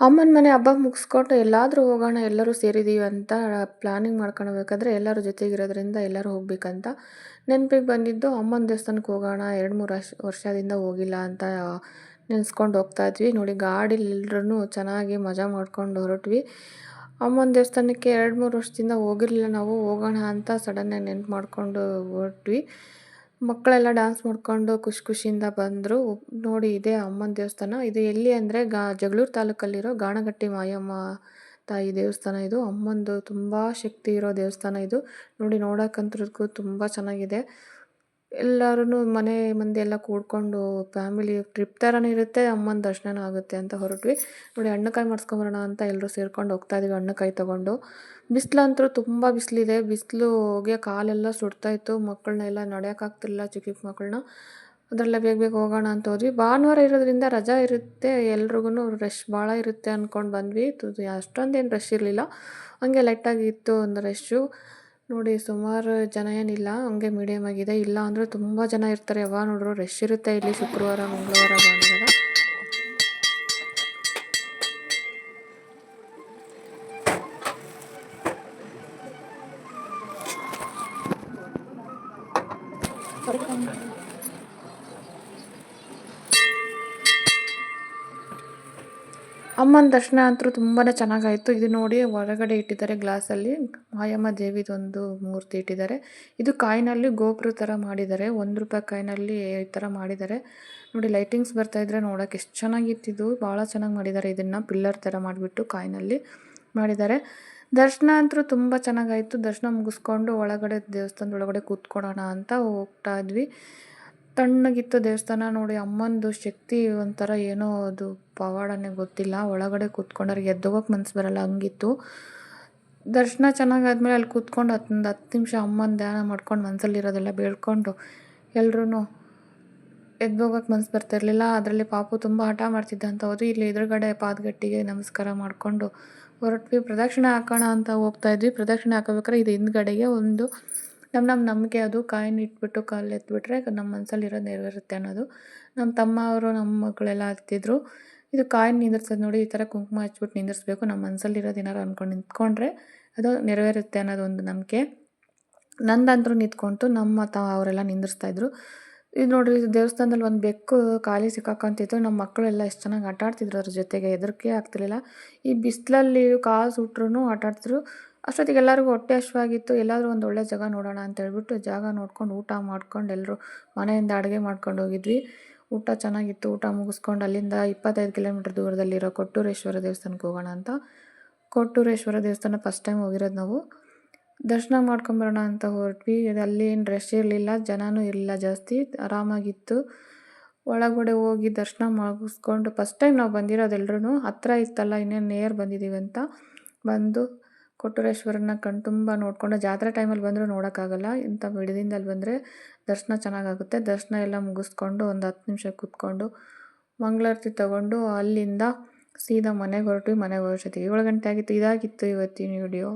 ಅಮ್ಮನ ಮನೆ ಹಬ್ಬ ಮುಗಿಸ್ಕೊಂಡು ಎಲ್ಲಾದರೂ ಹೋಗೋಣ, ಎಲ್ಲರೂ ಸೇರಿದ್ದೀವಿ ಅಂತ ಪ್ಲಾನಿಂಗ್ ಮಾಡ್ಕೊಳ್ಬೇಕಾದ್ರೆ ಎಲ್ಲರೂ ಜೊತೆಗಿರೋದ್ರಿಂದ ಎಲ್ಲರೂ ಹೋಗಬೇಕಂತ ನೆನಪಿಗೆ ಬಂದಿದ್ದು ಅಮ್ಮನ ದೇವಸ್ಥಾನಕ್ಕೆ ಹೋಗೋಣ, ಎರಡು ಮೂರು ವರ್ಷ, ವರ್ಷದಿಂದ ಹೋಗಿಲ್ಲ ಅಂತ ನೆನೆಸ್ಕೊಂಡು ಹೋಗ್ತಾ ಇದ್ವಿ. ನೋಡಿ ಗಾಡೀಲಿ ಎಲ್ರೂ ಚೆನ್ನಾಗಿ ಮಜಾ ಮಾಡ್ಕೊಂಡು ಹೊರಟ್ವಿ. ಅಮ್ಮನ ದೇವಸ್ಥಾನಕ್ಕೆ ಎರಡು ಮೂರು ವರ್ಷದಿಂದ ಹೋಗಿರಲಿಲ್ಲ ನಾವು, ಹೋಗೋಣ ಅಂತ ಸಡನ್ನಾಗಿ ನೆನ್ಪು ಮಾಡಿಕೊಂಡು ಹೊರಟ್ವಿ. ಮಕ್ಕಳೆಲ್ಲ ಡ್ಯಾನ್ಸ್ ಮಾಡ್ಕೊಂಡು ಖುಷಿ ಖುಷಿಯಿಂದ ಬಂದರು. ನೋಡಿ, ಇದೇ ಅಮ್ಮನ ದೇವಸ್ಥಾನ. ಇದು ಎಲ್ಲಿ ಅಂದರೆ ಗಾ, ಜಗಳೂರು ತಾಲೂಕಲ್ಲಿರೋ ಗಾಣಗಟ್ಟಿ ಮಾಯಮ್ಮ ತಾಯಿ ದೇವಸ್ಥಾನ ಇದು. ಅಮ್ಮಂದು ತುಂಬ ಶಕ್ತಿ ಇರೋ ದೇವಸ್ಥಾನ ಇದು. ನೋಡಿ, ನೋಡೋಕ್ಕಂತೂ ತುಂಬ ಚೆನ್ನಾಗಿದೆ. ಎಲ್ಲರೂ ಮನೆ ಮಂದಿ ಎಲ್ಲ ಕೂಡ್ಕೊಂಡು ಫ್ಯಾಮಿಲಿ ಟ್ರಿಪ್ ಥರನೇ ಇರುತ್ತೆ, ಅಮ್ಮನ ದರ್ಶನ ಆಗುತ್ತೆ ಅಂತ ಹೊರಟ್ವಿ. ನೋಡಿ ಹಣ್ಣುಕಾಯಿ ಮಾಡಿಸ್ಕೊಂಬರೋಣ ಅಂತ ಎಲ್ಲರೂ ಸೇರ್ಕೊಂಡು ಹೋಗ್ತಾ ಇದ್ದೀವಿ ಅಣ್ಣಕಾಯಿ ತೊಗೊಂಡು. ಬಿಸಿಲಂತೂ ತುಂಬ ಬಿಸಿಲಿದೆ. ಹೋಗಿ ಕಾಲೆಲ್ಲ ಸುಡ್ತಾಯಿತ್ತು ಮಕ್ಕಳನ್ನೆಲ್ಲ ನಡೆಯೋಕ್ಕಾಗ್ತಿಲ್ಲ ಚಿಕ್ಕ ಚಿಕ್ಕ ಮಕ್ಕಳನ್ನ. ಅದರಲ್ಲೇ ಬೇಗ ಬೇಗ ಹೋಗೋಣ ಅಂತ ಹೋದ್ವಿ. ಭಾನುವಾರ ಇರೋದ್ರಿಂದ ರಜಾ ಇರುತ್ತೆ. ಎಲ್ರಿಗೂ ರಶ್ ಭಾಳ ಇರುತ್ತೆ ಅಂದ್ಕೊಂಡು ಬಂದ್ವಿ. ಅಷ್ಟೊಂದೇನು ರಶ್ ಇರಲಿಲ್ಲ. ಹಂಗೆ ಲೈಟಾಗಿತ್ತು ಒಂದು ರಶ್ಶು ನೋಡಿ ಸುಮಾರು ಜನ ಏನಿಲ್ಲ, ಹಂಗೆ ಮೀಡಿಯಂ ಆಗಿದೆ. ಇಲ್ಲ ಅಂದರೆ ತುಂಬ ಜನ ಇರ್ತಾರೆ. ಯಾವಾಗ ನೋಡ್ರು ರಶ್ ಇರುತ್ತೆ ಇಲ್ಲಿ ಶುಕ್ರವಾರ, ಮಂಗಳವಾರ, ಭಾನುವಾರ. ಅಮ್ಮನ ದರ್ಶನ ಅಂತೂ ತುಂಬಾ ಚೆನ್ನಾಗಾಯಿತು. ಇದು ನೋಡಿ ಹೊರಗಡೆ ಇಟ್ಟಿದ್ದಾರೆ ಗ್ಲಾಸಲ್ಲಿ. ಮಾಯಮ್ಮ ದೇವಿದೊಂದು ಮೂರ್ತಿ ಇಟ್ಟಿದ್ದಾರೆ. ಇದು ಕಾಯಿನಲ್ಲಿ ಗೋಪುರ ಥರ ಮಾಡಿದ್ದಾರೆ. ಒಂದು ರೂಪಾಯಿ ಕಾಯಿನಲ್ಲಿ ಈ ಥರ ಮಾಡಿದ್ದಾರೆ. ನೋಡಿ, ಲೈಟಿಂಗ್ಸ್ ಬರ್ತಾ ಇದ್ರೆ ನೋಡೋಕೆ ಎಷ್ಟು ಚೆನ್ನಾಗಿತ್ತಿದ್ದು ಭಾಳ ಚೆನ್ನಾಗಿ ಮಾಡಿದ್ದಾರೆ. ಇದನ್ನು ಪಿಲ್ಲರ್ ಥರ ಮಾಡಿಬಿಟ್ಟು ಕಾಯಿನಲ್ಲಿ ಮಾಡಿದ್ದಾರೆ. ದರ್ಶನ ಅಂತೂ ತುಂಬ ಚೆನ್ನಾಗಾಯಿತು. ದರ್ಶನ ಮುಗಿಸ್ಕೊಂಡು ಒಳಗಡೆ ದೇವಸ್ಥಾನದ ಒಳಗಡೆ ಕೂತ್ಕೊಳ್ಳೋಣ ಅಂತ ಹೋಗ್ತಾ ಇದ್ವಿ. ತಣ್ಣಗಿತ್ತು ದೇವಸ್ಥಾನ ನೋಡಿ ಅಮ್ಮಂದು ಶಕ್ತಿ ಒಂಥರ ಏನೋ ಅದು ಪವಾಡನೇ ಗೊತ್ತಿಲ್ಲ. ಒಳಗಡೆ ಕೂತ್ಕೊಂಡವ್ರಿಗೆ ಎದ್ದೋಗೋಕೆ ಮನ್ಸು ಬರಲ್ಲ, ಹಂಗಿತ್ತು. ದರ್ಶನ ಚೆನ್ನಾಗಾದ್ಮೇಲೆ ಅಲ್ಲಿ ಕೂತ್ಕೊಂಡು ಹತ್ತೊಂದು ಹತ್ತು ನಿಮಿಷ ಅಮ್ಮನ ಧ್ಯಾನ ಮಾಡ್ಕೊಂಡು ಮನಸ್ಸಲ್ಲಿರೋದೆಲ್ಲ ಬೇಡ್ಕೊಂಡು ಎಲ್ರೂ ಎದ್ದೋಗೋಕೆ ಮನ್ಸು ಬರ್ತಿರ್ಲಿಲ್ಲ ಅದರಲ್ಲಿ ಪಾಪು ತುಂಬ ಹಠ ಮಾಡ್ತಿದ್ದ ಅಂತ ಹೋದ್ವಿ ಇಲ್ಲಿ ಎದುರುಗಡೆ ಪಾದಗಟ್ಟಿಗೆ ನಮಸ್ಕಾರ ಮಾಡಿಕೊಂಡು ಹೊರಟ್ವಿ. ಪ್ರದಕ್ಷಿಣೆ ಹಾಕೋಣ ಅಂತ ಹೋಗ್ತಾ ಇದ್ವಿ. ಪ್ರದಕ್ಷಿಣೆ ಹಾಕೋಬೇಕಾದ್ರೆ ಇದು ಹಿಂದ್ಗಡೆಗೆ ಒಂದು ನಮ್ಮ ನಮ್ಮ ನಂಬಿಕೆ ಅದು ಕಾಯಿನ್ ಇಟ್ಬಿಟ್ಟು ಕಾಲು ಎತ್ಬಿಟ್ರೆ ನಮ್ಮ ಇರೋ ನೆರವೇರುತ್ತೆ ಅನ್ನೋದು. ನಮ್ಮ ತಮ್ಮ ಅವರು ನಮ್ಮ ಮಕ್ಕಳೆಲ್ಲ ಹತ್ತಿದ್ರು ಇದು ಕಾಯಿನ್ ನಿಂದಿರ್ಸೋದು ನೋಡಿ, ಈ ಥರ ಕುಂಕುಮ ಹಚ್ಬಿಟ್ಟು ನಿಂದಿರ್ಸ್ಬೇಕು. ನಮ್ಮ ಮನಸ್ಸಲ್ಲಿರೋದು ಏನಾರು ಅಂದ್ಕೊಂಡು ನಿಂತ್ಕೊಂಡ್ರೆ ಅದು ನೆರವೇರುತ್ತೆ ಅನ್ನೋದು ಒಂದು ನಂಬಿಕೆ. ನಂದಂತರೂ ನಿಂತ್ಕೊಂತು ನಮ್ಮ ತ ಅವರೆಲ್ಲ ನಿಂದಿರ್ಸ್ತಾಯಿದ್ರು ಇದು ನೋಡಿರಿ ದೇವಸ್ಥಾನದಲ್ಲಿ ಒಂದು ಬೆಕ್ಕು ಖಾಲಿ ಸಿಕ್ಕಾಕಂತಿತ್ತು. ನಮ್ಮ ಮಕ್ಕಳೆಲ್ಲ ಎಷ್ಟು ಚೆನ್ನಾಗಿ ಆಟಾಡ್ತಿದ್ರು ಅದ್ರ ಜೊತೆಗೆ. ಹೆದರಿಕೆ ಆಗ್ತಿರಲಿಲ್ಲ. ಈ ಬಿಸಿಲಲ್ಲಿ ಕಾಲು ಹುಟ್ಟರು ಆಟ ಅಷ್ಟೊತ್ತಿಗೆ ಎಲ್ಲರಿಗೂ ಹೊಟ್ಟೆ ಹಶ್ವಾಗಿತ್ತು ಎಲ್ಲಾದರೂ ಒಂದು ಒಳ್ಳೆ ಜಾಗ ನೋಡೋಣ ಅಂತ ಹೇಳ್ಬಿಟ್ಟು ಜಾಗ ನೋಡ್ಕೊಂಡು ಊಟ ಮಾಡ್ಕೊಂಡು ಎಲ್ಲರೂ ಮನೆಯಿಂದ ಅಡುಗೆ ಮಾಡ್ಕೊಂಡು ಹೋಗಿದ್ವಿ. ಊಟ ಚೆನ್ನಾಗಿತ್ತು. ಊಟ ಮುಗಿಸ್ಕೊಂಡು ಅಲ್ಲಿಂದ ಇಪ್ಪತ್ತೈದು ಕಿಲೋಮೀಟ್ರ್ ದೂರದಲ್ಲಿರೋ ಕೊಟ್ಟೂರೇಶ್ವರ ದೇವಸ್ಥಾನಕ್ಕೆ ಹೋಗೋಣ ಅಂತ. ಕೊಟ್ಟೂರೇಶ್ವರ ದೇವಸ್ಥಾನ ಫಸ್ಟ್ ಟೈಮ್ ಹೋಗಿರೋದು ನಾವು. ದರ್ಶನ ಮಾಡ್ಕೊಂಬರೋಣ ಅಂತ ಹೊರಟ್ವಿ. ಅಲ್ಲಿ ಏನು ರಶ್ ಇರಲಿಲ್ಲ. ಜನನೂ ಇರಲಿಲ್ಲ ಜಾಸ್ತಿ. ಆರಾಮಾಗಿತ್ತು. ಒಳಗಡೆ ಹೋಗಿ ದರ್ಶನ ಮುಗಿಸ್ಕೊಂಡು ಫಸ್ಟ್ ಟೈಮ್ ನಾವು ಬಂದಿರೋದು ಎಲ್ರೂ ಹತ್ರ ಇತ್ತಲ್ಲ, ಇನ್ನೇನು ನೇರ್ ಬಂದಿದ್ದೀವಿ ಅಂತ. ಬಂದು ಕೊಟ್ಟೂರೇಶ್ವರನ ಕಣ್ತುಂಬ ನೋಡಿಕೊಂಡು. ಜಾತ್ರೆ ಟೈಮಲ್ಲಿ ಬಂದರೂ ನೋಡೋಕ್ಕಾಗಲ್ಲ. ಇಂಥ ಬಿಡದಿಂದಲ್ಲಿ ಬಂದರೆ ದರ್ಶನ ಚೆನ್ನಾಗಾಗುತ್ತೆ. ದರ್ಶನ ಎಲ್ಲ ಮುಗಿಸ್ಕೊಂಡು ಒಂದು ಹತ್ತು ನಿಮಿಷ ಕೂತ್ಕೊಂಡು ಮಂಗಳಾರತಿ ತಗೊಂಡು ಅಲ್ಲಿಂದ ಸೀದಾ ಮನೆಗೆ ಹೊರಟು ಮನೆಗೆ ಹೊರಟೊತ್ತಿಗೆ ಏಳು ಗಂಟೆ ಆಗಿತ್ತು. ಇದಾಗಿತ್ತು ಇವತ್ತಿನ ವಿಡಿಯೋ